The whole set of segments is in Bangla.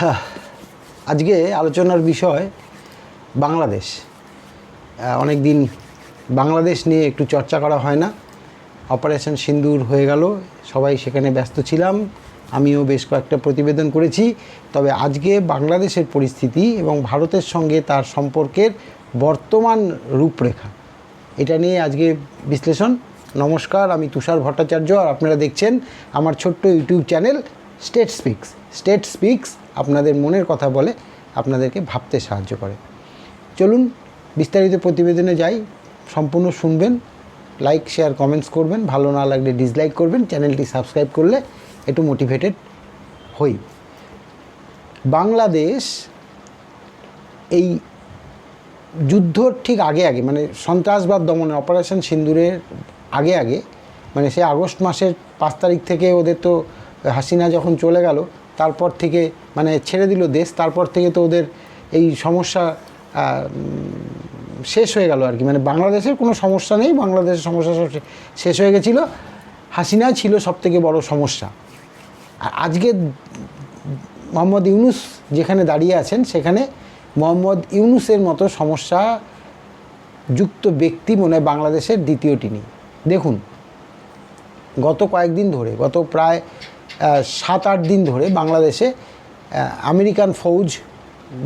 হ্যাঁ, আজকে আলোচনার বিষয় বাংলাদেশ। অনেক দিন বাংলাদেশ নিয়ে একটু চর্চা করা হয় না। অপারেশন সিন্দুর হয়ে গেল সবাই সেখানে ব্যস্ত ছিলাম আমিও বেশ কয়েকটা প্রতিবেদন করেছি। তবে আজকে বাংলাদেশের পরিস্থিতি এবং ভারতের সঙ্গে তার সম্পর্কের বর্তমান রূপরেখা এটা নিয়ে আজকে বিশ্লেষণ। নমস্কার আমি তুষার ভট্টাচার্য আর আপনারা দেখছেন আমার ছোট্ট YouTube channel state speaks. State speaks আপনাদের মনের কথা বলে, আপনাদেরকে ভাবতে সাহায্য করে। চলুন বিস্তারিত প্রতিবেদনে যাই, সম্পূর্ণ শুনবেন লাইক শেয়ার কমেন্টস করবেন, ভালো না লাগলে ডিসলাইক করবেন, চ্যানেলটি সাবস্ক্রাইব করলে একটু মোটিভেটেড হই। বাংলাদেশ এই যুদ্ধর ঠিক আগে আগে মানে সন্ত্রাসবাদ দমনে অপারেশন সিন্দুরের আগে আগে মানে সে আগস্ট মাসের পাঁচ তারিখ থেকে ওদের তো হাসিনা যখন চলে গেল তারপর থেকে মানে ছেড়ে দিল দেশ, তারপর থেকে তো ওদের এই সমস্যা শেষ হয়ে গেল আর কি। মানে বাংলাদেশের কোনো সমস্যা নেই, বাংলাদেশের সমস্যা সব শেষ হয়ে গেছিল। হাসিনা ছিল সব থেকে বড় সমস্যা। আর আজকে মোহাম্মদ ইউনুস যেখানে দাঁড়িয়ে আছেন, সেখানে মোহাম্মদ ইউনুসের মতো সমস্যা যুক্ত ব্যক্তি মনে হয় বাংলাদেশের দ্বিতীয়টি নেই। দেখুন, গত কয়েকদিন ধরে, গত প্রায় সাত আট দিন ধরে বাংলাদেশে আমেরিকান ফৌজ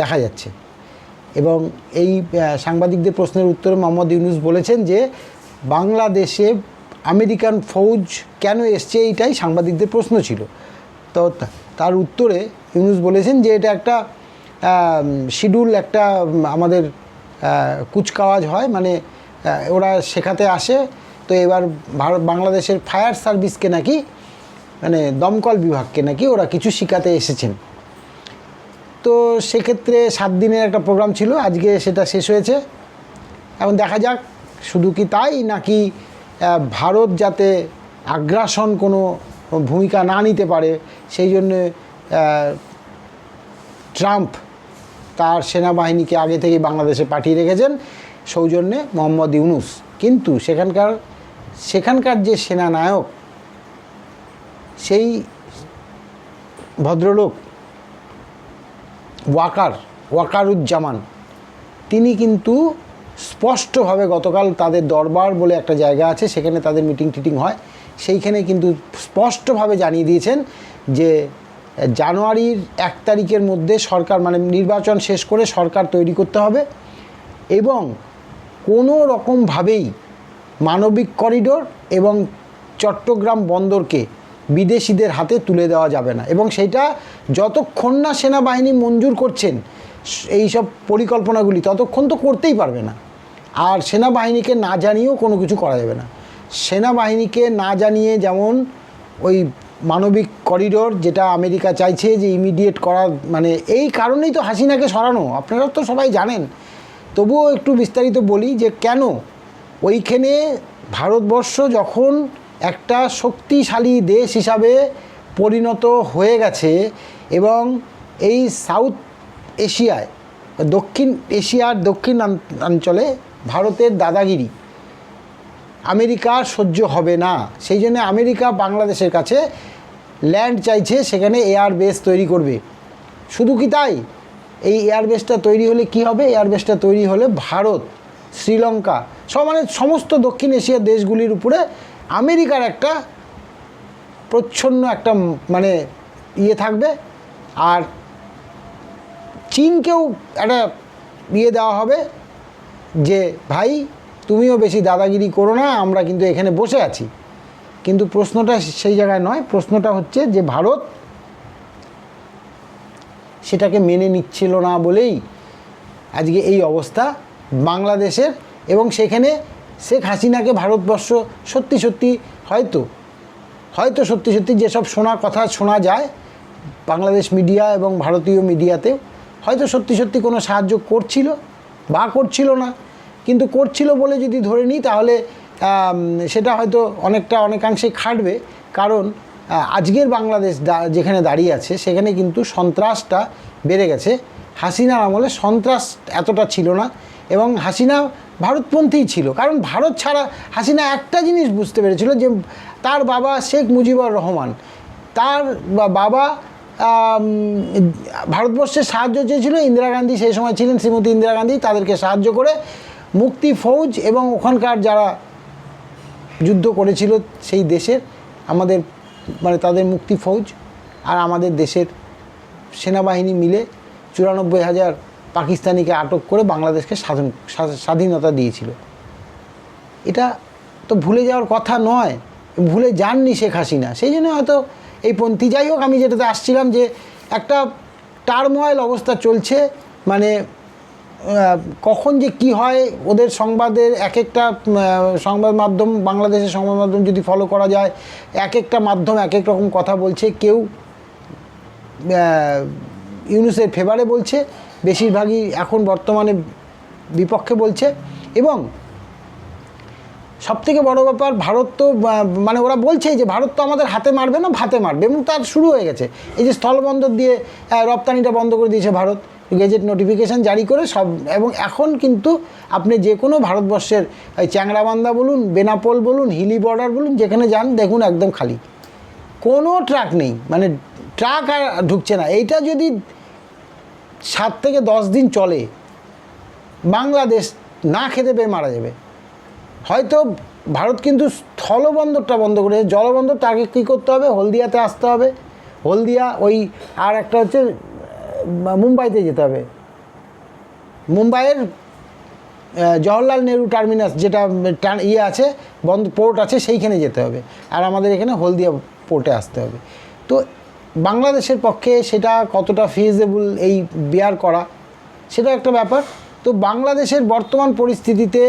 দেখা যাচ্ছে। এবং এই সাংবাদিকদের প্রশ্নের উত্তরে মোহাম্মদ ইউনুস বলেছেন যে, বাংলাদেশে আমেরিকান ফৌজ কেন এসছে এইটাই সাংবাদিকদের প্রশ্ন ছিল। তো তার উত্তরে ইউনুস বলেছেন যে, এটা একটা শিডিউল, একটা আমাদের কুচকাওয়াজ হয়। মানে ওরা শেখাতে আসে। তো এবার ভারত বাংলাদেশের ফায়ার সার্ভিসকে নাকি মানে দমকল বিভাগকে নাকি ওরা কিছু শিখাতে এসেছেন। তো সেক্ষেত্রে সাত দিনের একটা প্রোগ্রাম ছিল, আজকে সেটা শেষ হয়েছে। এখন দেখা যাক, শুধু কি তাই নাকি ভারত যাতে আগ্রাসন কোনো ভূমিকা না নিতে পারে, সেই জন্যে ট্রাম্প তার সেনাবাহিনীকে আগে থেকে বাংলাদেশে পাঠিয়ে রেখেছেন সৌজন্যে মোহাম্মদ ইউনুস। কিন্তু সেখানকার সেখানকার যে সেনানায়ক সেই ভদ্রলোক, ওয়াকার, ওয়াকারুজ্জামান, তিনি কিন্তু স্পষ্টভাবে গতকাল তাদের দরবার বলে একটা জায়গা আছে, সেখানে তাদের মিটিং টিটিং হয়। সেইখানে কিন্তু স্পষ্টভাবে জানিয়ে দিয়েছেন যে জানুয়ারির এক তারিখের মধ্যে সরকার মানে নির্বাচন শেষ করে সরকার তৈরি করতে হবে এবং কোনো রকমভাবেই মানবিক করিডোর এবং চট্টগ্রাম বন্দরকে বিদেশিদের হাতে তুলে দেওয়া যাবে না। এবং সেটা যতক্ষণ না সেনাবাহিনী মঞ্জুর করছেন এই সব পরিকল্পনাগুলি ততক্ষণ তো করতেই পারবে না। আর সেনাবাহিনীকে না জানিয়েও কোনো কিছু করা যাবে না। সেনাবাহিনীকে না জানিয়ে যেমন ওই মানবিক করিডোর যেটা আমেরিকা চাইছে যে ইমিডিয়েট করা মানে এই কারণেই তো হাসিনাকে সরানো, আপনারা তো সবাই জানেন। তবুও একটু বিস্তারিত বলি যে কেন ওইখানে ভারতবর্ষ যখন একটা শক্তিশালী দেশ হিসাবে পরিণত হয়ে গেছে এবং এই সাউথ এশিয়ায়, দক্ষিণ এশিয়ার দক্ষিণ অঞ্চলে ভারতের দাদাগিরি, আমেরিকা সহ্য হবে না। সেই জন্য আমেরিকা বাংলাদেশের কাছে ল্যান্ড চাইছে, সেখানে এয়ার বেস তৈরি করবে। শুধু কি তাই? এই এয়ারবেসটা তৈরি হলে কি হবে? এয়ারবেসটা তৈরি হলে ভারত, শ্রীলঙ্কা, সব মানে সমস্ত দক্ষিণ এশিয়ার দেশগুলির উপরে আমেরিকার একটা প্রচ্ছন্ন একটা মানে ইয়ে থাকবে, আর চীনকেও একটা ইয়ে দেওয়া হবে যে, ভাই, তুমিও বেশি দাদাগিরি করো না, আমরা কিন্তু এখানে বসে আছি। কিন্তু প্রশ্নটা সেই জায়গায় নয়, প্রশ্নটা হচ্ছে যে, ভারত সেটাকে মেনে নিচ্ছিল না বলেই আজকে এই অবস্থা বাংলাদেশের এবং সেখানে শেখ হাসিনাকে ভারতবর্ষ সত্যি সত্যি হয়তো হয়তো সত্যি সত্যি যেসব শোনা কথা শোনা যায়, বাংলাদেশ মিডিয়া এবং ভারতীয় মিডিয়াতে হয়তো সত্যি সত্যি কোনো সাহায্য করছিল বা করছিল না। কিন্তু করছিল বলে যদি ধরে নিই তাহলে সেটা হয়তো অনেকটা অনেকাংশেই খাটবে। কারণ আজকের বাংলাদেশ যেখানে দাঁড়িয়ে আছে, সেখানে কিন্তু সন্ত্রাসটা বেড়ে গেছে। হাসিনার আমলে সন্ত্রাস এতটা ছিল না। এবং হাসিনা ভারতপন্থীই ছিল। কারণ ভারত ছাড়া হাসিনা একটা জিনিস বুঝতে পেরেছিল যে তার বাবা শেখ মুজিবুর রহমান। তার বাবা ভারতবর্ষের সাহায্য চেয়েছিল, ইন্দিরা গান্ধী সেই সময় ছিলেন, শ্রীমতী ইন্দিরা গান্ধী তাদেরকে সাহায্য করে মুক্তি ফৌজ এবং ওখানকার যারা যুদ্ধ করেছিল সেই দেশের, আমাদের মানে তাদের মুক্তি ফৌজ আর আমাদের দেশের সেনাবাহিনী মিলে চুরানব্বই হাজার পাকিস্তানিকে আটক করে বাংলাদেশকে স্বাধীন স্বাধীনতা দিয়েছিল। এটা তো ভুলে যাওয়ার কথা নয়, ভুলে যাননি শেখ হাসিনা। সেই জন্য হয়তো এই পন্থী, যাই হোক, আমি যেটাতে আসছিলাম যে একটা টার্ময়েল অবস্থা চলছে মানে কখন যে কি হয়, ওদের সংবাদের এক একটা সংবাদ মাধ্যম, বাংলাদেশের সংবাদ মাধ্যম যদি ফলো করা যায় এক একটা মাধ্যম এক এক রকম কথা বলছে, কেউ ইউনুসের ফেভারে বলছে বেশিরভাগই এখন বর্তমানে বিপক্ষে বলছে। এবং সবথেকে বড় ব্যাপার, ভারত তো মানে ওরা বলছেই যে ভারত তো আমাদের হাতে মারবে না, ভাতে মারবে, এবং তার শুরু হয়ে গেছে। এই যে স্থলবন্দর দিয়ে রপ্তানিটা বন্ধ করে দিয়েছে ভারত, গেজেট নোটিফিকেশান জারি করে সব, এবং এখন কিন্তু আপনি যে কোনো ভারতবর্ষের চ্যাংরাবান্ধা বলুন, বেনাপোল বলুন, হিলি বর্ডার বলুন, যেখানে যান, দেখুন একদম খালি। কোনো ট্রাক নেই মানে ট্রাক আর ঢুকছে না। এইটা যদি সাত থেকে দশ দিন চলে, বাংলাদেশ না খেতে পেয়ে মারা যাবে। হয়তো ভারত কিন্তু স্থলবন্দরটা বন্ধ করে জলবন্দর তাকে কী করতে হবে? হলদিয়াতে আসতে হবে। হলদিয়া ওই আর একটা হচ্ছে মুম্বাইতে যেতে হবে। মুম্বাইয়ের জওহরলাল নেহরু টার্মিনাস যেটা ইয়ে আছে, বন্ধ, পোর্ট আছে, সেইখানে যেতে হবে। আর আমাদের এখানে হলদিয়া পোর্টে আসতে হবে। তো বাংলাদেশের পক্ষে সেটা কতটা ফিজেবল এই বিয়ার করা, সেটা একটা ব্যাপার। তো বাংলাদেশের বর্তমান পরিস্থিতিতে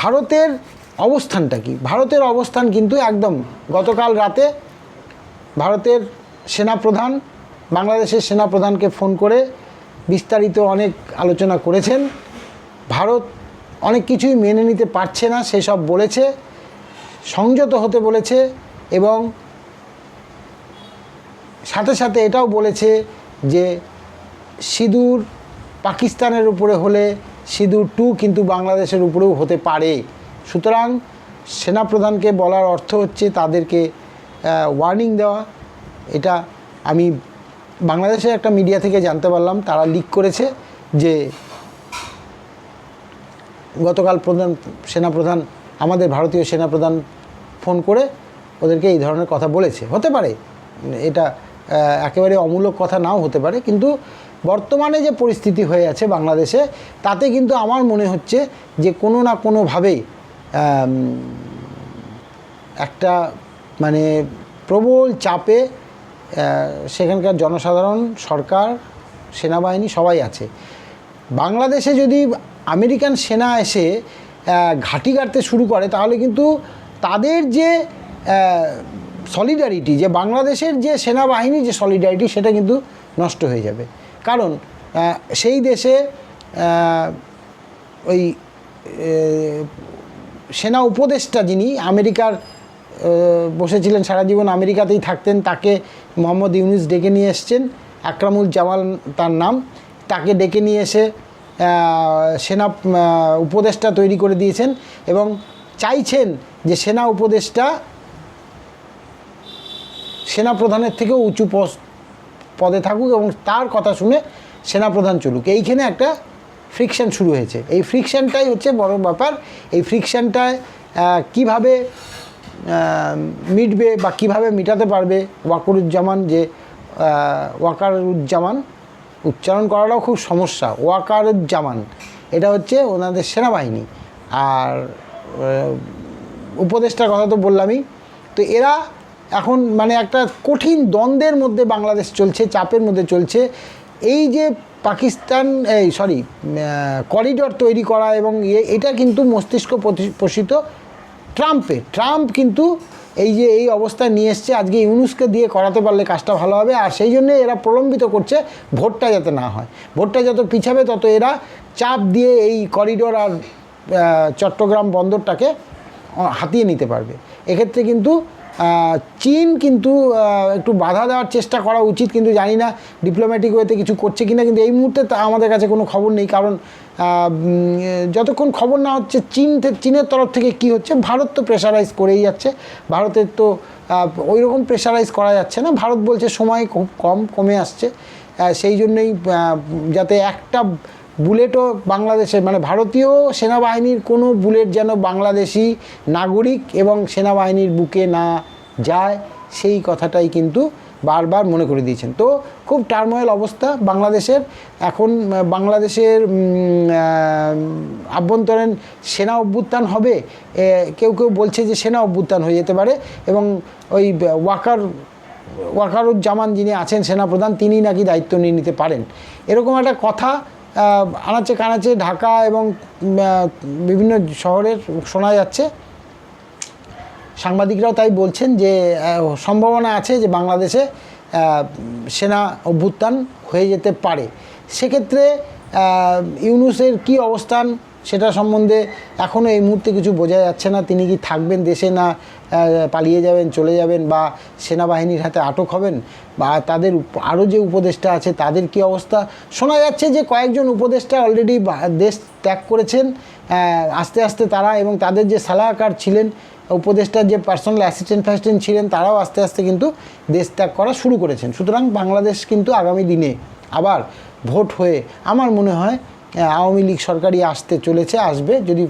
ভারতের অবস্থানটা কি? ভারতের অবস্থান কিন্তু একদম গতকাল রাতে ভারতের সেনাপ্রধান, বাংলাদেশের সেনাপ্রধানকে ফোন করে বিস্তারিত অনেক আলোচনা করেছেন। ভারত অনেক কিছুই মেনে নিতে পারছে না, সেসব বলেছে, সংযত হতে বলেছে এবং সাথে সাথে এটাও বলেছে যে সিঁদুর পাকিস্তানের উপরে হলে সিঁদুর টু কিন্তু বাংলাদেশের উপরেও হতে পারে। সুতরাং সেনাপ্রধানকে বলার অর্থ হচ্ছে তাদেরকে ওয়ার্নিং দেওয়া। এটা আমি বাংলাদেশের একটা মিডিয়া থেকে জানতে পারলাম। তারা লিক করেছে যে গতকাল প্রধান সেনাপ্রধান, আমাদের ভারতীয় সেনাপ্রধান ফোন করে ওদেরকে এই ধরনের কথা বলেছে। হতে পারে, এটা একেবারে অমূলক কথা নাও হতে পারে, কিন্তু বর্তমানে যে পরিস্থিতি হয়ে আছে বাংলাদেশে, তাতে কিন্তু আমার মনে হচ্ছে যে কোনো না কোনোভাবেই একটা মানে প্রবল চাপে সেখানকার জনসাধারণ, সরকার, সেনাবাহিনী সবাই আছে। বাংলাদেশে যদি আমেরিকান সেনা এসে ঘাঁটি গাড়তে শুরু করে, তাহলে কিন্তু তাদের যে সলিডারিটি যে বাংলাদেশের যে সেনাবাহিনী যে সলিডারিটি সেটা কিন্তু নষ্ট হয়ে যাবে। কারণ সেই দেশে ওই সেনা উপদেষ্টা যিনি আমেরিকার বসেছিলেন সারা জীবন আমেরিকাতেই থাকতেন, তাকে মোহাম্মদ ইউনুস ডেকে নিয়ে এসছেন, আকরামুল জামাল তার নাম, তাকে ডেকে নিয়ে এসে সেনা উপদেষ্টা তৈরি করে দিয়েছেন এবং চাইছেন যে সেনা উপদেষ্টা সেনাপ্রধানের থেকেও উঁচু পদে থাকুক এবং তার কথা শুনে সেনাপ্রধান চলুক। এইখানে একটা ফ্রিকশান শুরু হয়েছে। এই ফ্রিকশানটাই হচ্ছে বড় ব্যাপার। এই ফ্রিকশানটায় কীভাবে মিটবে বা কীভাবে মিটাতে পারবে ওয়াকারুজ্জামান যে ওয়াকারুজ্জামান, উচ্চারণ করাটাও খুব সমস্যা। ওয়াকারুজ্জামান, এটা হচ্ছে ওনাদের সেনাবাহিনী। আর উপদেষ্টার কথা তো বললামই। তো এরা এখন মানে একটা কঠিন দ্বন্দ্বের মধ্যে বাংলাদেশ চলছে, চাপের মধ্যে চলছে। এই যে পাকিস্তান, এই সরি করিডর তৈরি করা এবং এ- এটা কিন্তু মস্তিষ্ক পোষিত ট্রাম্পের। ট্রাম্প কিন্তু এই যে এই অবস্থায় নিয়ে এসছে, আজকে ইউনুসকে দিয়ে করাতে পারলে কাজটা ভালো হবে, আর সেই জন্য এরা প্রলম্বিত করছে ভোটটা যাতে না হয়। ভোটটা যত পিছাবে, তত এরা চাপ দিয়ে এই করিডোর আর চট্টগ্রাম বন্দরটাকে হাতিয়ে নিতে পারবে। এক্ষেত্রে কিন্তু চীন কিন্তু একটু বাধা দেওয়ার চেষ্টা করা উচিত, কিন্তু জানি না ডিপ্লোম্যাটিক ওয়েতে কিছু করছে কিনা, কিন্তু এই মুহূর্তে তা আমাদের কাছে কোনো খবর নেই, কারণ যতক্ষণ খবর না হচ্ছে, চীন চীনের তরফ থেকে কি হচ্ছে, ভারত তো প্রেশারাইজ করেই যাচ্ছে, ভারতের তো ওই রকম প্রেশারাইজ করা যাচ্ছে না, ভারত বলছে সময় খুব কম কমে আসছে সেই জন্যই যাতে একটা বুলেটও বাংলাদেশে মানে ভারতীয় সেনাবাহিনীর কোনো বুলেট যেন বাংলাদেশি নাগরিক এবং সেনাবাহিনীর বুকে না যায়, সেই কথাটাই কিন্তু বারবার মনে করে দিয়েছেন। তো খুব টার্মোয়েল অবস্থা বাংলাদেশের। এখন বাংলাদেশের আভ্যন্তরীণ সেনা অভ্যুত্থান হবে কেউ কেউ বলছে যে সেনা অভ্যুত্থান হয়ে যেতে পারে এবং ওই ওয়াকার, ওয়াকারুজ্জামান যিনি আছেন সেনাপ্রধান তিনি নাকি দায়িত্ব নিয়ে নিতে পারেন। এরকম একটা কথা আনাচে কানাচে ঢাকা এবং বিভিন্ন শহরের শোনা যাচ্ছে। সাংবাদিকরাও তাই বলছেন যে সম্ভাবনা আছে যে বাংলাদেশে সেনা অভ্যুত্থান হয়ে যেতে পারে। সেক্ষেত্রে ইউনুসের কি অবস্থান? সেটা সম্বন্ধে এখনও এই মুহূর্তে কিছু বোঝা যাচ্ছে না। তিনি কি থাকবেন দেশে না পালিয়ে যাবেন, চলে যাবেন বা সেনাবাহিনীর হাতে আটক হবেন? বা তাদের আরও যে উপদেষ্টা আছে, তাদের কি অবস্থা? শোনা যাচ্ছে যে কয়েকজন উপদেষ্টা অলরেডি দেশ ত্যাগ করেছেন। আস্তে আস্তে তারা এবং তাদের যে সালাহকার ছিলেন, উপদেষ্টার যে পার্সোনাল অ্যাসিস্ট্যান্ট ফ্যাসিস্ট্যান্ট ছিলেন, তারাও আস্তে আস্তে কিন্তু দেশ ত্যাগ করা শুরু করেছেন। সুতরাং বাংলাদেশ কিন্তু আগামী দিনে আবার ভোট হয়ে, আমার মনে হয় আওয়ামী লীগ সরকারই আসতে চলেছে, আসবে যদি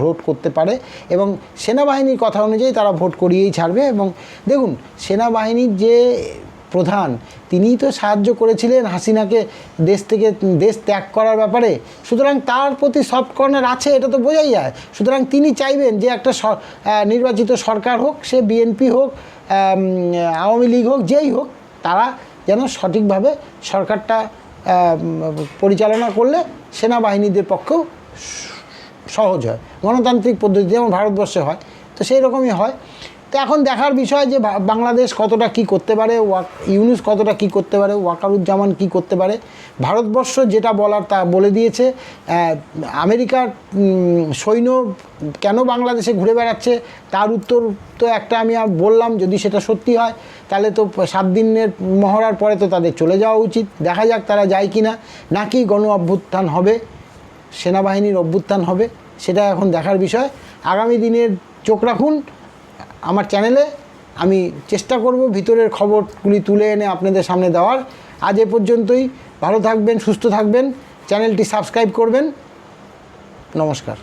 ভোট করতে পারে এবং সেনাবাহিনীর কথা অনুযায়ী তারা ভোট করিয়েই ছাড়বে এবং দেখুন, সেনাবাহিনীর যে প্রধান, তিনিই তো সাহায্য করেছিলেন হাসিনাকে দেশ থেকে, দেশ ত্যাগ করার ব্যাপারে। সুতরাং তার প্রতি সফট কর্নার আছে, এটা তো বোঝাই যায়। সুতরাং তিনি চাইবেন যে একটা নির্বাচিত সরকার হোক, সে বিএনপি হোক আওয়ামী লীগ হোক, যেই হোক, তারা যেন সঠিকভাবে সরকারটা পরিচালনা করলে সেনাবাহিনীদের পক্ষেও সহজ হয়। গণতান্ত্রিক পদ্ধতি যেমন ভারতবর্ষে হয়, তো সেই রকমই হয়। তো এখন দেখার বিষয় যে বাংলাদেশ কতটা কি করতে পারে ওয়াক ইউনুস কতটা কি করতে পারে, ওয়াকারুজ্জামান কি করতে পারে, ভারতবর্ষ যেটা বলার তা বলে দিয়েছে আমেরিকার সৈন্য কেন বাংলাদেশে ঘুরে বেড়াচ্ছে, তার উত্তর তো একটা আমি বললাম, যদি সেটা সত্যি হয় তাহলে তো সাত দিনের মহড়ার পরে তো তাদের চলে যাওয়া উচিত। দেখা যাক তারা যায় কি না নাকি গণ অভ্যুত্থান হবে, সেনাবাহিনীর অভ্যুত্থান হবে, সেটা এখন দেখার বিষয়। আগামী দিনের চোখ রাখুন আমার চ্যানেলে। আমি চেষ্টা করব ভিতরের খবরগুলি তুলে এনে আপনাদের সামনে দেওয়ার। আজ এ পর্যন্তই। ভালো থাকবেন, সুস্থ থাকবেন। চ্যানেলটি সাবস্ক্রাইব করবেন। নমস্কার।